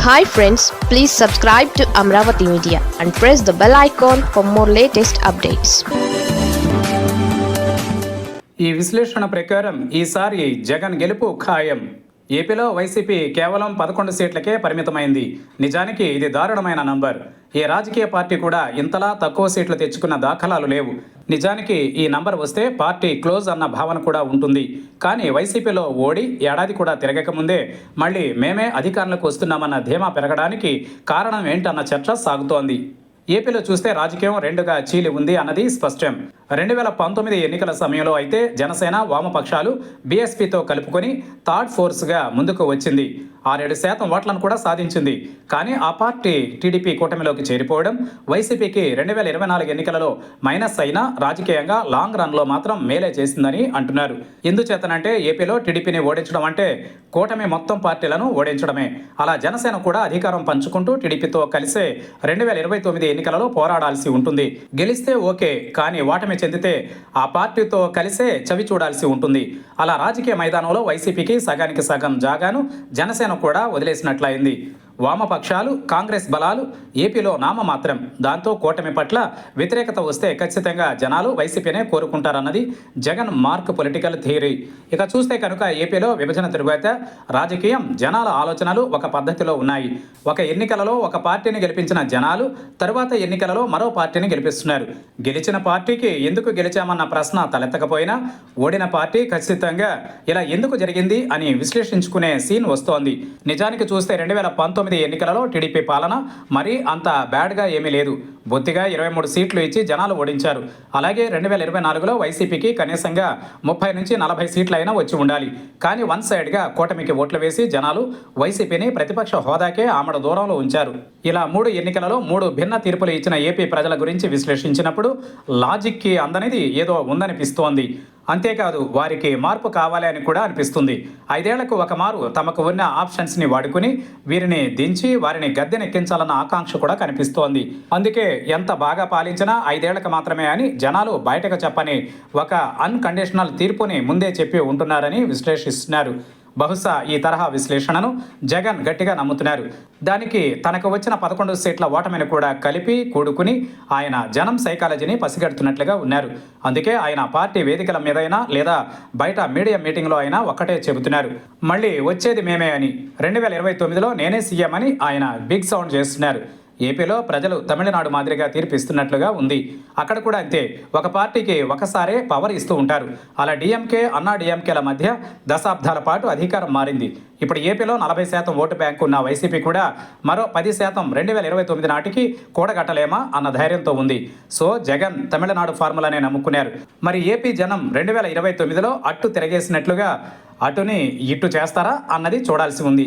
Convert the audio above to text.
hi friends please subscribe to Amaravati media and press the bell icon for more latest updates ఈ విశ్లేషణ ప్రకారం ఈసారి జగన్ గెలుపు ఖాయం ఏపీలో వైసీపీ కేవలం పదకొండు సీట్లకే పరిమితమైంది. నిజానికి ఇది దారుణమైన నంబర్. ఏ రాజకీయ పార్టీ కూడా ఇంతలా తక్కువ సీట్లు తెచ్చుకున్న దాఖలాలు లేవు. నిజానికి ఈ నంబర్ వస్తే పార్టీ క్లోజ్ అన్న భావన కూడా ఉంటుంది. కానీ వైసీపీలో ఓడి ఏడాది కూడా తిరగకముందే మళ్ళీ మేమే అధికారంలోకి వస్తున్నామన్న ధీమా పెరగడానికి కారణం ఏంటన్న చర్చ సాగుతోంది. ఏపీలో చూస్తే రాజకీయం రెండుగా చీలి ఉంది అన్నది స్పష్టం. రెండు వేల పంతొమ్మిది ఎన్నికల సమయంలో అయితే జనసేన వామపక్షాలు బీఎస్పీతో కలుపుకొని థర్డ్ ఫోర్స్గా ముందుకు వచ్చింది. ఆరేడు శాతం ఓట్లను కూడా సాధించింది. కానీ ఆ పార్టీ టీడీపీ కూటమిలోకి చేరిపోవడం వైసీపీకి రెండు వేల ఇరవై నాలుగు ఎన్నికలలో మైనస్ అయినా రాజకీయంగా లాంగ్ రన్లో మాత్రం మేలే చేసిందని అంటున్నారు. ఎందుచేతనంటే ఏపీలో టీడీపీని ఓడించడం అంటే కూటమి మొత్తం పార్టీలను ఓడించడమే. అలా జనసేన కూడా అధికారం పంచుకుంటూ టీడీపీతో కలిసే రెండు వేల ఇరవై తొమ్మిది ఎన్నికలలో పోరాడాల్సి ఉంటుంది. గెలిస్తే ఓకే కానీ ఓటమి చెందితే ఆ పార్టీతో కలిసే చవి చూడాల్సి ఉంటుంది. అలా రాజకీయ మైదానంలో వైసీపీకి సగానికి సగం జాగాను జనసేన కూడా వదిలేసినట్లయింది. వామపక్షాలు కాంగ్రెస్ బలాలు ఏపీలో నామమాత్రం దాంతో కూటమి పట్ల వ్యతిరేకత వస్తే ఖచ్చితంగా జనాలు వైసీపీనే కోరుకుంటారన్నది జగన్ మార్క్ పొలిటికల్ థియరీ. ఇక చూస్తే కనుక ఏపీలో విభజన తరువాత రాజకీయం జనాల ఆలోచనలు ఒక పద్ధతిలో ఉన్నాయి. ఒక ఎన్నికలలో ఒక పార్టీని గెలిపించిన జనాలు తరువాత ఎన్నికలలో మరో పార్టీని గెలిపిస్తున్నారు. గెలిచిన పార్టీకి ఎందుకు గెలిచామన్న ప్రశ్న తలెత్తకపోయినా ఓడిన పార్టీ ఖచ్చితంగా ఇలా ఎందుకు జరిగింది అని విశ్లేషించుకునే సీన్ వస్తోంది. నిజానికి చూస్తే రెండు వేల పంతొమ్మిది పంతొమ్మిది ఎన్నికలలో టీడీపీ పాలన మరీ అంత బ్యాడ్గా ఏమీ లేదు. బొత్తిగా ఇరవై మూడు సీట్లు ఇచ్చి జనాలు ఓడించారు. అలాగే రెండు వేల ఇరవై నాలుగులో వైసీపీకి కనీసంగా ముప్పై నుంచి నలభై సీట్లు అయినా వచ్చి ఉండాలి. కానీ వన్ సైడ్గా కూటమికి ఓట్లు వేసి జనాలు వైసీపీని ప్రతిపక్ష హోదాకే ఆమడ దూరంలో ఉంచారు. ఇలా మూడు ఎన్నికలలో మూడు భిన్న తీర్పులు ఇచ్చిన ఏపీ ప్రజల గురించి విశ్లేషించినప్పుడు లాజిక్కి అందనిది ఏదో ఉందనిపిస్తోంది. అంతేకాదు వారికి మార్పు కావాలి అని కూడా అనిపిస్తుంది. ఐదేళ్ళకు ఒక మారు తమకు ఉన్న ఆప్షన్స్ని వాడుకుని వీరిని దించి వారిని గద్దెనెక్కించాలన్న ఆకాంక్ష కూడా కనిపిస్తోంది. అందుకే ఎంత బాగా పాలించినా ఐదేళ్ళకు మాత్రమే అని జనాలు బయటకు చెప్పని ఒక అన్కండిషనల్ తీర్పుని ముందే చెప్పి ఉంటున్నారని విశ్లేషిస్తున్నారు. బహుశా ఈ తరహా విశ్లేషణను జగన్ గట్టిగా నమ్ముతున్నారు. దానికి తనకు వచ్చిన పదకొండు సీట్ల ఓటమిని కూడా కలిపి కూడుకుని ఆయన జనం సైకాలజీని పసిగడుతున్నట్లుగా ఉన్నారు. అందుకే ఆయన పార్టీ వేదికల మీదైనా లేదా బయట మీడియా మీటింగ్లో అయినా ఒక్కటే చెబుతున్నారు. మళ్ళీ వచ్చేది మేమే అని. రెండు వేల ఇరవై తొమ్మిదిలో నేనే సీఎం అని ఆయన బిగ్ సౌండ్ చేస్తున్నారు. ఏపీలో ప్రజలు తమిళనాడు మాదిరిగా తీర్పిస్తున్నట్లుగా ఉంది. అక్కడ కూడా అంతే ఒక పార్టీకి ఒకసారే పవర్ ఇస్తూ ఉంటారు. అలా డిఎంకే అన్నా డిఎంకేల మధ్య దశాబ్దాల పాటు అధికారం మారింది. ఇప్పుడు ఏపీలో నలభై శాతం ఓటు బ్యాంకు ఉన్న వైసీపీ కూడా మరో పది శాతం రెండు వేల ఇరవై తొమ్మిది నాటికి కూడగట్టలేమా అన్న ధైర్యంతో ఉంది. సో జగన్ తమిళనాడు ఫార్ములానే నమ్ముకున్నారు. మరి ఏపీ జనం రెండు వేల ఇరవై తొమ్మిదిలో అట్టు తిరగేసినట్లుగా అటుని ఇట్టు చేస్తారా అన్నది చూడాల్సి ఉంది.